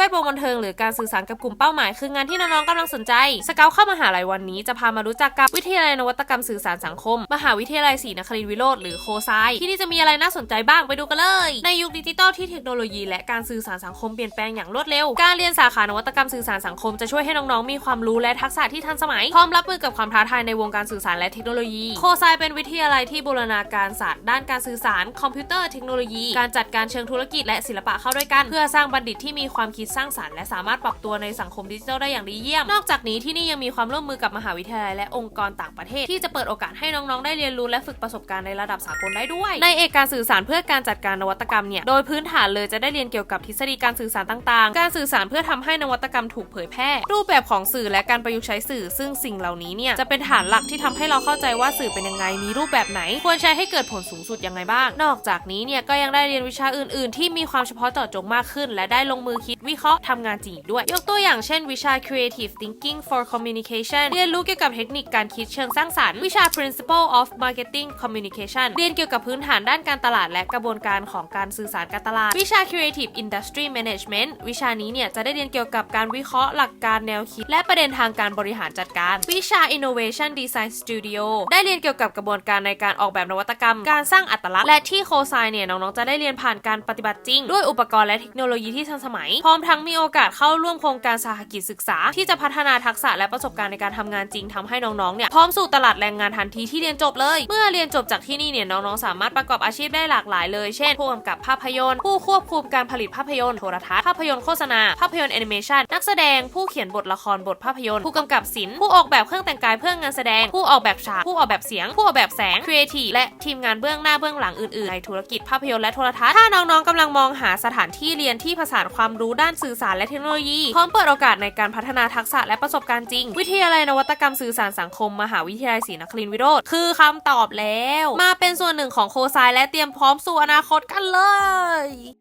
วดวงบันเทิงหรือการสื่อสารกับกลุ่มเป้าหมาย คืองานที่น้องๆกำลังสนใจ สเกลเข้ามหาลัยวันนี้จะพามารู้จักกับวิทยาลัยนวัตกรรมสื่อสารสังคม มหาวิทยาลัยศรีนครินทรวิโรธหรือโคไซที่นี่จะมีอะไรน่าสนใจบ้างไปดูกันเลย ในยุคดิจิตอลที่เทคโนโลยีและการสื่อสารสังคมเปลี่ยนแปลงอย่างรวดเร็ว การเรียนสาขานวัตกรรมสื่อสารสังคมจะช่วยให้น้องๆมีความรู้และทักษะที่ทันสมัยพร้อมรับมือกับความท้าทายในวงการสื่อสารและเทคโนโลยี โคไซเป็นวิทยาลัยที่บูรณาการศาสตร์ด้านการสื่อสาร คอมพิวเตอร์เทคโนโลยี การจัดการเชิงธุรกิจและศิลปะเข้าด้วยกัน เพื่อสร้างบัณฑิตที่มีความคิดสร้างสรรค์และสามารถปรับตัวในสังคมดิจิทัลได้อย่างดีเยี่ยม นอกจากนี้ที่นี่ยังมีความร่วมมือกับมหาวิทยาลัยและองค์กรต่างประเทศ ที่จะเปิดโอกาสให้น้องๆได้เรียนรู้และฝึกประสบการณ์ในระดับสากลได้ด้วย ในเอกการสื่อสารเพื่อการจัดการนวัตกรรมเนี่ยโดยพื้นฐานเลยจะได้เรียนเกี่ยวกับทฤษฎีการสื่อสารต่างๆ การสื่อสารเพื่อทำให้นวัตกรรมถูกเผยแพร่ รูปแบบของสื่อและการประยุกต์ใช้สื่อ ซึ่งสิ่งเหล่านี้เนี่ยจะเป็นฐานหลักที่ทำให้เราเข้าใจว่าสื่อเป็นยังไงมีรูปแบบไหน ควรใช้ให้เกิดผลสูงสุดยังไงบ้าง นอกจากนี้เนี่ยก็ยังได้เรียนวิชาอื่น ๆ ที่มีความเฉพาะเจาะจงมากขึ้น และได้ลงมือคิดวิเคราะห์ทำงานจริงด้วย ยกตัวอย่างเช่น วิชา creative thinking for communication เรียนรู้เกี่ยวกับเทคนิคการคิดเชิงสร้างสรรค์ วิชา principle of marketing communication เรียนเกี่ยวกับพื้นฐานด้านการตลาดและกระบวนการของการสื่อสารการตลาด วิชา creative industry management วิชานี้เนี่ยจะได้เรียนเกี่ยวกับการวิเคราะห์หลักการแนวคิด และประเด็นทางการบริหารจัดการ วิชา innovation design studio ได้เรียนเกี่ยวกับกระบวนการในการออกแบบนวัตกรรม การสร้างอัตลักษณ์และที่โคไซเนี่ยน้องๆจะได้เรียนผ่านการปฏิบัติจริง ด้วยอุปกรณ์และเทคโนโลยีที่ทันสมัยพร้อมทั้งมีโอกาสเข้าร่วมโครงการสหกิจศึกษา ที่จะพัฒนาทักษะและประสบการณ์ในการทำงานจริงทำให้น้องๆ เนี่ย พร้อมสู่ตลาดแรงงานทันทีที่เรียนจบเลย เมื่อเรียนจบจากที่นี่เนี่ยน้องๆ สามารถประกอบอาชีพได้หลากหลายเลย เช่นผู้กำกับภาพยนตร์ ผู้ควบคุมการผลิตภาพยนตร์ โทรทัศน์ ภาพยนตร์โฆษณา ภาพยนตร์แอนิเมชันนักแสดง ผู้เขียนบทละคร บทภาพยนตร์ ผู้กำกับศิลป์ ผู้ออกแบบเครื่องแต่งกายเพื่องานแสดง ผู้ออกแบบฉาก ผู้ออกแบบเสียง ผู้ออกแบบแสง ครีเอทีฟ และทีมงานเบื้องหน้าเบื้องหลังอื่นๆ ในธุรกิจภาพยนตร์และโทรทัศน์ ถ้าน้องๆกำลังมองหาสถานที่เรียนที่ผสานความรู้ด้านสื่อสารและเทคโนโลยี พร้อมเปิดโอกาสในการพัฒนาทักษะและประสบการณ์จริง วิทยาลัยนวัตกรรมสื่อสารสังคม มหาวิทยาลัยศรีนครินทรวิโรธคือคำตอบแล้ว มาเป็นส่วนหนึ่งของโคไซและเตรียมพร้อมสู่อนาคตกันเลย